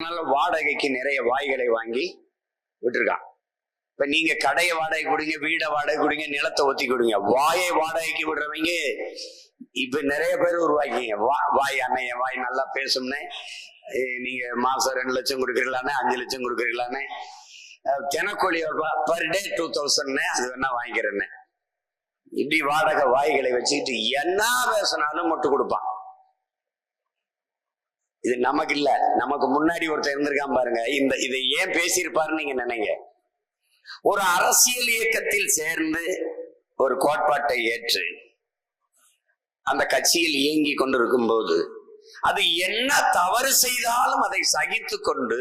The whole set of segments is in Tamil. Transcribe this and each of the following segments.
அதனால வாடகைக்கு நிறைய வாய்களை வாங்கி விட்டுருக்கான் இப்ப நீங்க கடையை வாடகை கொடுங்க வீடை வாடகை கொடுங்க நிலத்தை ஒத்தி கொடுங்க. வாயை வாடகைக்கு விடுறவங்க இப்ப நிறைய பேர் உருவாக்கிங்க. வா வாய் அண்ணன் என் வாய் நல்லா பேசும்னே நீங்க மாசம் ரெண்டு லட்சம் கொடுக்குறீங்களானே அஞ்சு லட்சம் கொடுக்குறீங்களானே அஹ், தினக்கூலி பர் டே டூ தௌசண்ட்னு அது வேணா வாங்கிக்கிறேன்னு. இப்படி வாடகை வாய்களை வச்சுக்கிட்டு என்ன பேசினாலும் முட்டு கொடுப்பான். இது நமக்கு இல்ல நமக்கு முன்னாடி ஒருத்தர் இருந்திருக்கான் பாருங்க. இந்த இதை ஏன் பேசியிருப்பாருன்னு நீங்க நினைங்க. ஒரு அரசியல் இயக்கத்தில் சேர்ந்து ஒரு கோட்பாட்டை ஏற்று அந்த கட்சியில் இயங்கி கொண்டிருக்கும் போது அது என்ன தவறு செய்தாலும் அதை சகித்து கொண்டு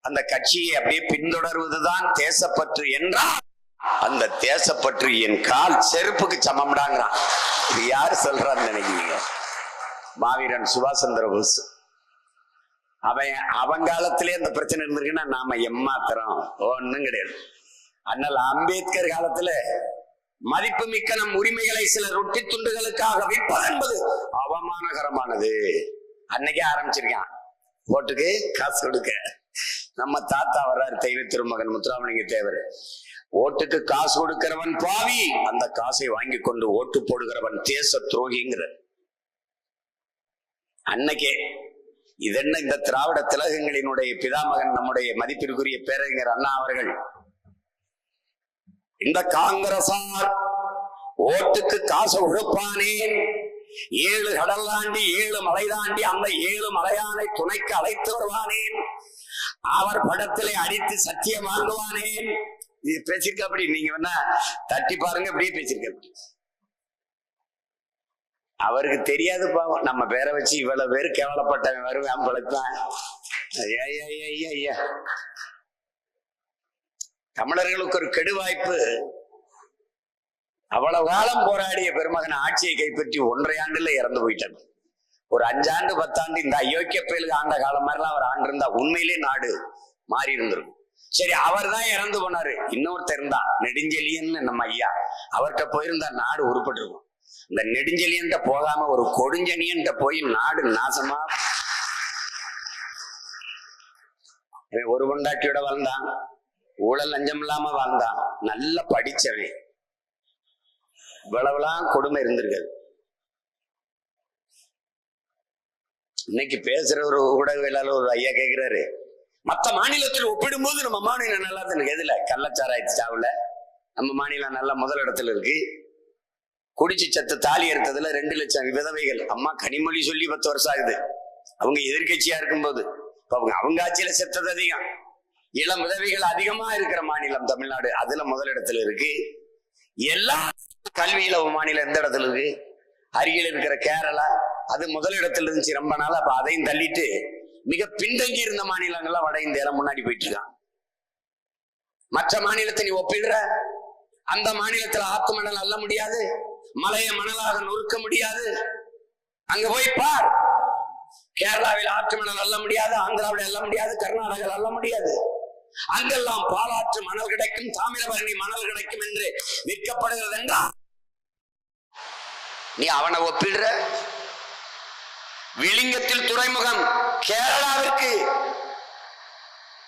அந்த கட்சியை அப்படியே பின்தொடர்வதுதான் தேசப்பற்று என்றால் அந்த தேசப்பற்று என் கால் செருப்புக்கு சமம்டாங்கிறான். இது யாரு சொல்றான்னு நினைக்கிறீங்க? மாவீரன் சுபாஷ் சந்திர போஸ். அவன் அவன் காலத்திலே அந்த பிரச்சனை இருந்திருக்குன்னா நாம எம்மாத்திரம் ஒன்றும் கிடையாது. அண்ணல் அம்பேத்கர் காலத்துல மதிப்புமிக்க நம் உரிமைகளை சில ரொட்டி துண்டுகளுக்காக விற்பது என்பது அவமானகரமானது. அன்னைக்கே ஆரம்பிச்சிருக்கான். ஓட்டுக்கு காசு கொடுக்க. நம்ம தாத்தா வர்றாரு தெய்வ திருமகன் முத்துராமலிங்க தேவர். ஓட்டுக்கு காசு கொடுக்கிறவன் பாவி. அந்த காசை வாங்கி கொண்டு ஓட்டு போடுகிறவன் தேச துரோகிங்கிற அன்னைக்கே இதென்ன இந்த திராவிட திலகங்களினுடைய பிதாமகன் நம்முடைய மதிப்பிற்குரிய பேரறிஞர் அண்ணா அவர்கள்? இந்த காங்கிரசார் ஓட்டுக்கு காசு உழுப்பானே. ஏழு கடல் தாண்டி ஏழு மலை தாண்டி அந்த ஏழு மலையானை துணைக்கு அழைத்து வருவானேன் அவர் படத்திலே அடித்து சத்தியம் வாங்குவானேன் இது பேசிருக்க அப்படி நீங்க வேணா தட்டி பாருங்க அப்படியே பேசிருக்க அப்படி. அவருக்கு தெரியாது பாவம். நம்ம பேரை வச்சு இவ்வளவு பேர் கேவலப்பட்டவன் வருவான் பழத்தான் ஐயா ஐயா தமிழர்களுக்கு ஒரு கெடு வாய்ப்பு. அவ்வளவு காலம் போராடிய பெருமகன் ஆட்சியை கைப்பற்றி ஒன்றரை ஆண்டுல இறந்து போயிட்டான். ஒரு அஞ்சாண்டு பத்தாண்டு இந்த அயோக்கிய பயலுக்கு ஆண்ட காலம் மாதிரிலாம் அவர் ஆண்டிருந்தா உண்மையிலே நாடு மாறி இருந்திருக்கும். சரி அவர் தான் இறந்து போனாரு. இன்னொருத்தர் இருந்தா நெடுஞ்செலியன்னு நம்ம ஐயா. அவர்கிட்ட போயிருந்தா நாடு உருப்பட்டிருக்கும். இந்த நெடுஞ்செலியன்ட்ட போகாம ஒரு கொடுஞ்சனியன்ட்ட போய் நாடு நாசமா? இவன் ஒரு பொண்டாட்டியோட வாழ்ந்தான். ஊழல் லஞ்சம் இல்லாம வாழ்ந்தான். நல்லா படிச்சவன். இவ்வளவுலாம் கொடுமை இருந்திருக்காது. இன்னைக்கு பேசுற ஒரு ஊடகவியலாளர் ஒரு ஐயா கேக்குறாரு. மத்த மாநிலத்தில் ஒப்பிடும்போது நம்ம மாநிலம் நல்லா இருக்கு. எதுல? கள்ளச்சாராய்ச்சி சாவுல. நம்ம மாநிலம் நல்ல முதலிடத்துல இருக்கு. குடிச்சு சத்த தாலி எடுத்ததுல ரெண்டு லட்சம் விதவைகள். அம்மா கனிமொழி சொல்லி பத்து வருஷம் ஆகுது. அவங்க எதிர்க்கட்சியா இருக்கும்போது. அவங்க அவங்க ஆட்சியில செத்தது அதிகம். இளம் விதவைகள் அதிகமா இருக்கிற மாநிலம் தமிழ்நாடு. அதுல முதலிடத்துல இருக்கு. எல்லா கல்வியில மாநிலம் எந்த இடத்துல இருக்கு? அருகில் இருக்கிற கேரளா. அது முதலிடத்துல இருந்துச்சு ரொம்ப நாள். அப்ப அதையும் தள்ளிட்டு மிக பின்தங்கி இருந்த மாநிலங்கள்லாம் வட இந்தியால முன்னாடி போயிட்டு இருக்கான் மற்ற மாநிலத்தை நீ ஒப்பிடுற? அந்த மாநிலத்துல ஆத்து மணல் அல்ல முடியாது. மலையை மணலாக நொறுக்க முடியாது. அங்க போய் பார். கேரளாவில் ஆற்று மணல் அல்ல முடியாது ஆந்திராவில் அல்ல முடியாது கர்நாடகாவில் அல்ல முடியாது. அங்கெல்லாம் பாலாற்று மணல் கிடைக்கும் தாமிரபரணி மணல் கிடைக்கும் என்று விற்கப்படுகிறது என்றால் நீ அவனை ஒப்பிடுற? விளிங்கத்தில் துறைமுகம் கேரளாவிற்கு.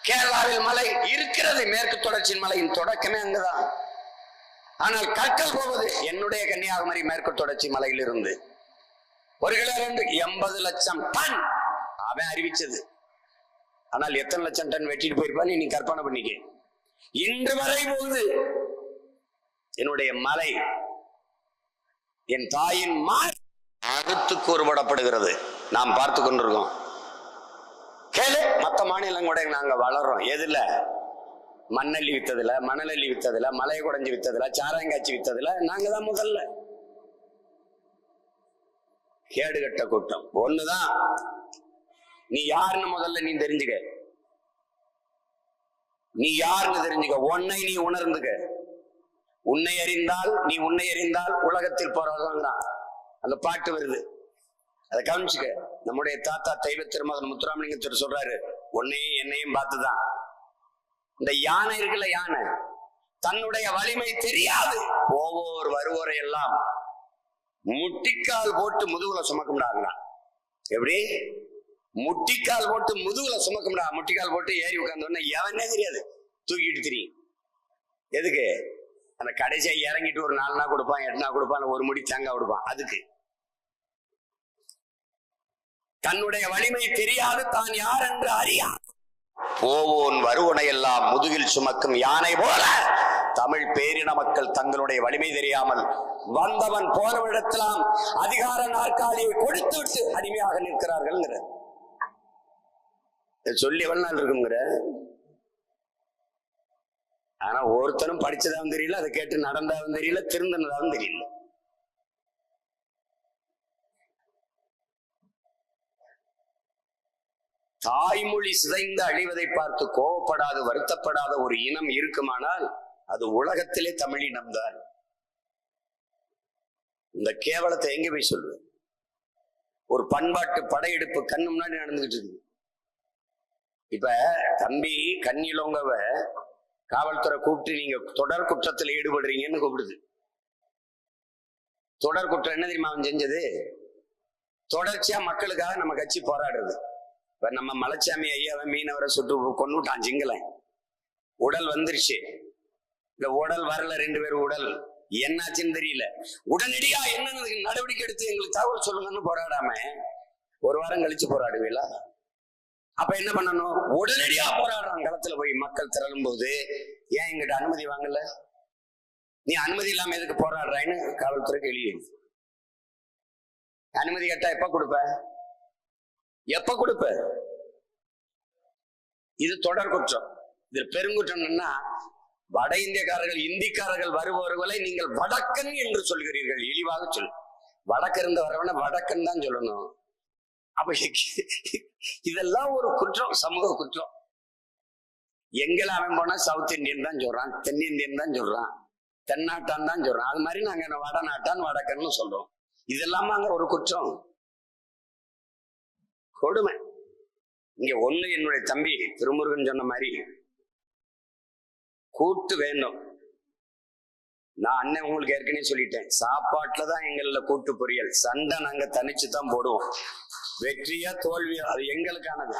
கேரளாவில் மலை இருக்கிறது மேற்கு தொடர்ச்சி மலையின் தொடக்கமே அங்குதான். ஆனால் கற்கள் போவது என்னுடைய கன்னியாகுமரி மேற்கு தொடர்ச்சி மலையிலிருந்து. ஒரு கிலோ ரெண்டு எண்பது லட்சம் டன்! அவன் அறிவிச்சது. ஆனால் எத்தனை லட்சம் டன் வெட்டிட்டு போயிருப்பான்னு நீ கற்பனை பண்ணிக்க. இன்று வரை போகுது. என்னுடைய மலை என் தாயின் மார் அறுத்து கூறுபடப்படுகிறது. நாம் பார்த்து கொண்டிருக்கோம். கேளு மற்ற மாநிலங்கூட நாங்கள் நாங்க வளர்றோம். எதுல மண்ணள்ளி வித்ததுல மணலள்ளி வித்ததுல மலையை குடைஞ்சு வித்ததுல சாராயங்காய்ச்சி வித்ததுல நாங்க தான் முதல்ல. கேடுகட்ட கூட்டம். ஒண்ணுதான். நீ யாருன்னு முதல்ல நீ தெரிஞ்சுக்க. நீ யாருன்னு தெரிஞ்சுக்க. உன்னை நீ உணர்ந்துக்க. உன்னை அறிந்தால் நீ உன்னை அறிந்தால் உலகத்தில் போறவங்க அந்த பாட்டு வருது. அதை கவனிச்சுக்க. நம்முடைய தாத்தா தெய்வ திருமகன் முத்துராமலிங்கத்தர் சொல்றாரு உன்னையும் என்னையும் பார்த்துதான். இந்த யானை இருக்குல்ல யானை? தன்னுடைய வலிமை தெரியாது. ஒவ்வொரு வருவோரை எல்லாம் முட்டிக்கால் போட்டு முதுகுல சுமக்க எப்படி? முட்டிக்கால் போட்டு முதுகுல சுமக்கும்டா. முட்டிக்கால் போட்டு ஏறி உட்கார்ந்த உடனே எவனே தெரியாது? தூக்கிட்டு தெரியும். எதுக்கு? அந்த கடைசியா இறங்கிட்டு ஒரு நாலு நாள் கொடுப்பான் எட்டு நாள் கொடுப்பான் ஒரு முடி தேங்காய் கொடுப்பான். அதுக்கு. தன்னுடைய வலிமை தெரியாது தான் யார் என்று அறியாது. போவோன் வருவனை எல்லாம் முதுகில் சுமக்கும் யானை போல தமிழ் பேரின மக்கள் தங்களுடைய வலிமை தெரியாமல் வந்தவன் போனவிடத்தெல்லாம் அதிகார நாற்காலியை கொடுத்து விட்டு அடிமையாக நிற்கிறார்கள் சொல்லி எவ்வளவு நாள் இருக்குங்கிற ஆனா ஒருத்தனும் படிச்சதாவும் தெரியல அதை கேட்டு நடந்தாவும் தெரியல திருந்தனதாகவும் தெரியல. தாய்மொழி சிதைந்து அழிவதை பார்த்து கோவப்படாத வருத்தப்படாத ஒரு இனம் இருக்குமானால் அது உலகத்திலே தமிழ் இனம்தான் இந்த கேவலத்தை எங்க போய் சொல்லு ஒரு பண்பாட்டு படையெடுப்பு கண்ணு முன்னாடி நடந்துகிட்டு இருக்கு. இப்ப தம்பி கண்ணிலோங்கவ காவல்துறை கூப்பிட்டு நீங்க தொடர் குற்றத்தில் ஈடுபடுறீங்கன்னு கூப்பிடுது. தொடர் குற்றம் என்ன தெரியுமா அவன் செஞ்சது? தொடர்ச்சியா மக்களுக்காக நம்ம கட்சி போராடுறது. நம்ம மலைச்சாமி ஐயாவை மீனவரை சுட்டு கொண்டுட்டான் சிங்களன் உடல் வந்துருச்சு. இந்த உடல் வரல ரெண்டு பேரும் உடல். என்னாச்சுன்னு தெரியல. உடனடியா என்ன நடவடிக்கை எடுத்து எங்களுக்கு தகவல் சொல்லுங்கன்னு போராடாம ஒரு வாரம் கழிச்சு போராடுவீங்களா? அப்ப என்ன பண்ணணும்? உடனடியா போராடுறான் களத்துல போய் மக்கள் திரளும் போது ஏன் எங்கிட்ட அனுமதி வாங்கல? நீ அனுமதி இல்லாம எதுக்கு போராடுறாயின்னு காவல்துறை கேள்வி அனுமதி கேட்டா எப்ப கொடுப்ப? எப்ப கொடுப்ப? இது தொடர் குற்றம். இது பெருங்குற்றம் என்னன்னா வட இந்தியக்காரர்கள் இந்திக்காரர்கள் வருபவர்களை நீங்கள் வடக்கன் என்று சொல்கிறீர்கள். இழிவாக சொல். வடக்கிருந்து வரவன வடக்கன் தான் சொல்லணும். அப்ப இதெல்லாம் ஒரு குற்றம் சமூக குற்றம். எங்களை அவன் போனா சவுத் இந்தியன் தான் சொல்றான் தென்னிந்தியன் தான் சொல்றான் தென்னாட்டான் தான் சொல்றான். அது மாதிரி நாங்க வடநாட்டான் வடக்கன்னு சொல்றோம். இதெல்லாம அங்க ஒரு குற்றம். கொடுமை. இங்க ஒண்ணு என்னுடைய தம்பி திருமுருகன் சொன்ன மாதிரி கூட்டு வேண்டும். நான் அண்ணன் உங்களுக்கு ஏற்கனவே சொல்லிட்டேன். சாப்பாட்டுல தான் எங்கள கூட்டு பொரியல். சண்டை நாங்க தனிச்சு தான் போடுவோம். வெற்றியா தோல்வியா? அது எங்களுக்கானது.